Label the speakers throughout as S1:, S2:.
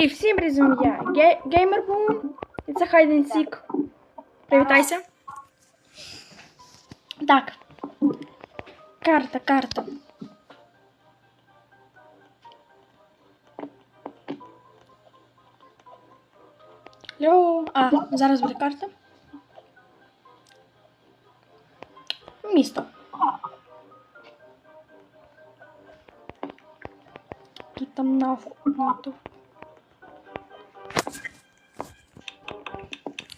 S1: І всім різом я Ге- Геймербум. І це Хайден Сік. Привітайся. Так. Карта, карта. Льо. А, зараз буде карта. Місто. Тут там нав- натовп.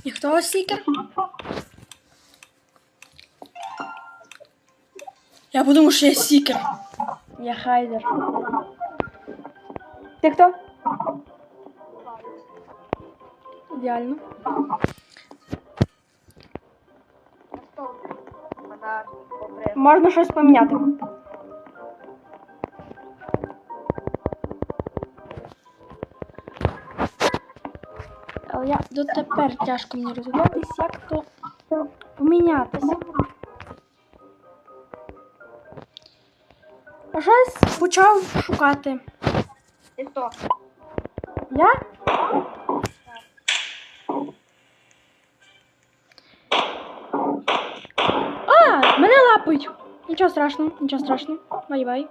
S1: І хто сікер? Я подумав, що я сікер. Я хайдер. Ти хто? Ідеально. Можна щось поміняти. Але я дотепер тяжко мені розібратись, як то помінятися. А щось почав шукати.
S2: Ти хто?
S1: Я? А, мене лапають. Нічого страшного, нічого страшного. Бай-бай.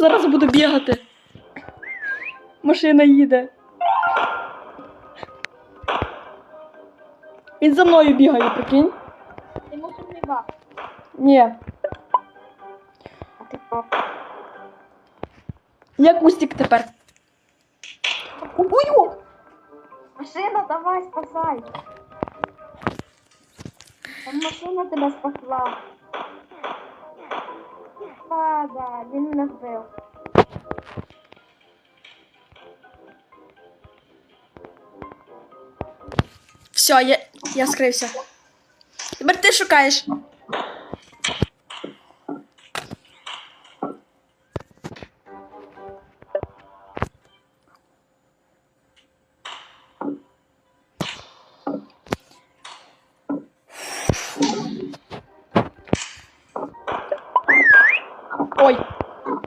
S1: Зараз буду бігати. Машина їде. Він за мною бігає, прикинь?
S2: Ти мусор ба.
S1: Ні.
S2: А ти?
S1: Я кустик тепер. Ой!
S2: Машина, давай, спасай. Там машина тебе спасла. Пада, він мене вбив.
S1: Все, я, я скрився. Тепер ти шукаєш.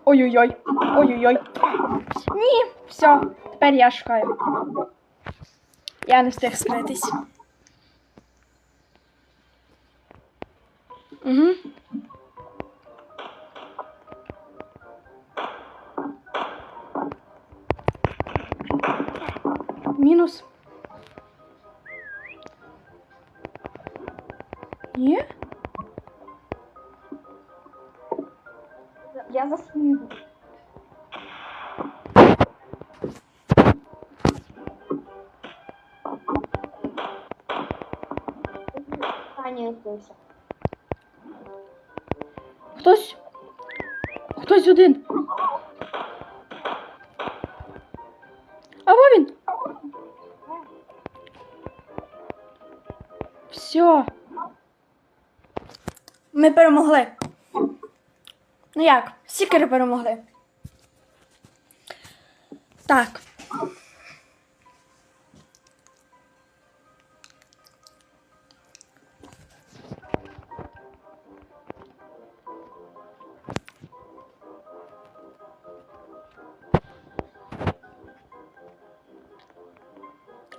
S1: Ой-ой-ой. Ой-ой-ой. Ні, все, тепер я шукаю. Я не встиг скритись. Угу. Мінус. Ні?
S2: Заснув.
S1: Хтось. Хтось один. А во він. Все. Ми перемогли. Ну як? Сікери перемогли. Так.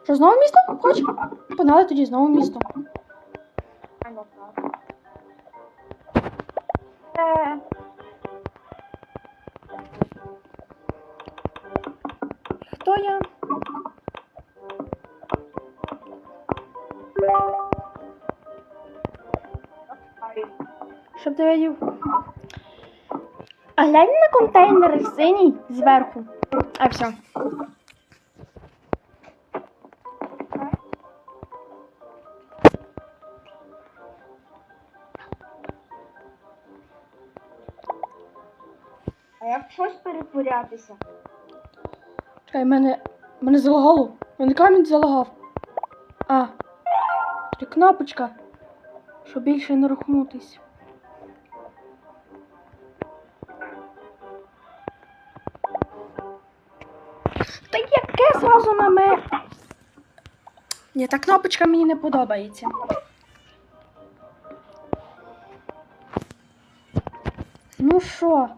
S1: Що знову місто? Хоч? Погнали тоді знову місто. Хто я? Щоб ти видів. А глянь на контейнер синій зверху. А все.
S2: А як щось перетворятися?
S1: Чекай, мене. Мене залагало. Мене камінь залагав. А. Три кнопочка. Щоб більше не рухнутись. Та яке зразу на мене? Ні, та кнопочка мені не подобається. Ну що?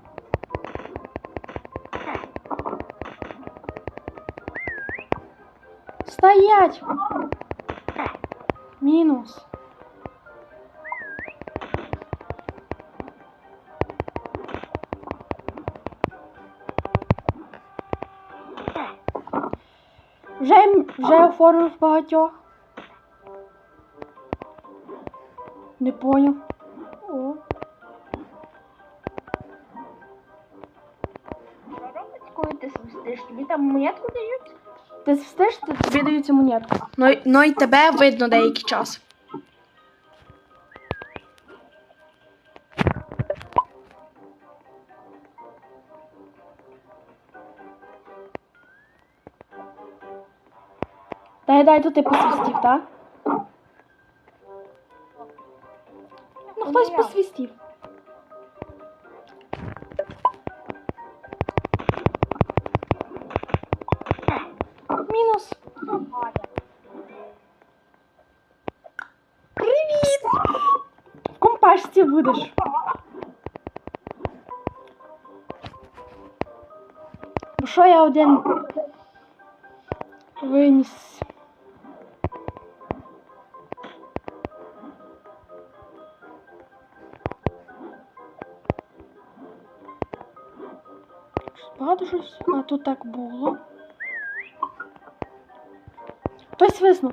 S1: Стоять! Мінус. Вже, вже оформив багатьох. Не поняв. О.
S2: Коли ти свистиш? Тобі там монетку дають?
S1: Ти свистиш, то тобі дається монетку. Ну, й- ну і тебе видно деякий час. Дай, дай, тут ти посвістів, так? Ну, хтось посвістів. Мінус. Привіт! В компашці будеш. Бо що я один виніс? Багато щось, а тут так було. Хтось свиснув.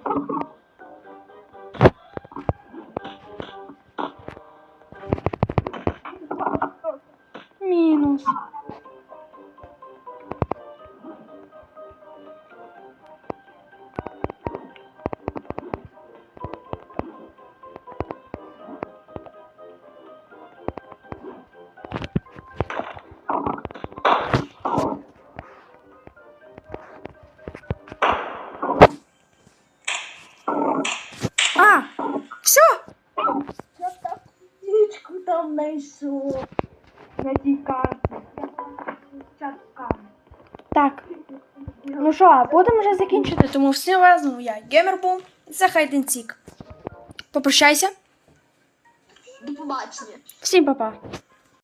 S2: Там. На цій карті.
S1: Так. Ну що, а будемо вже закінчити, тому всім разом я геймер був. Це Хайденсік. Попрощайся.
S2: До побачення.
S1: Всім па-па.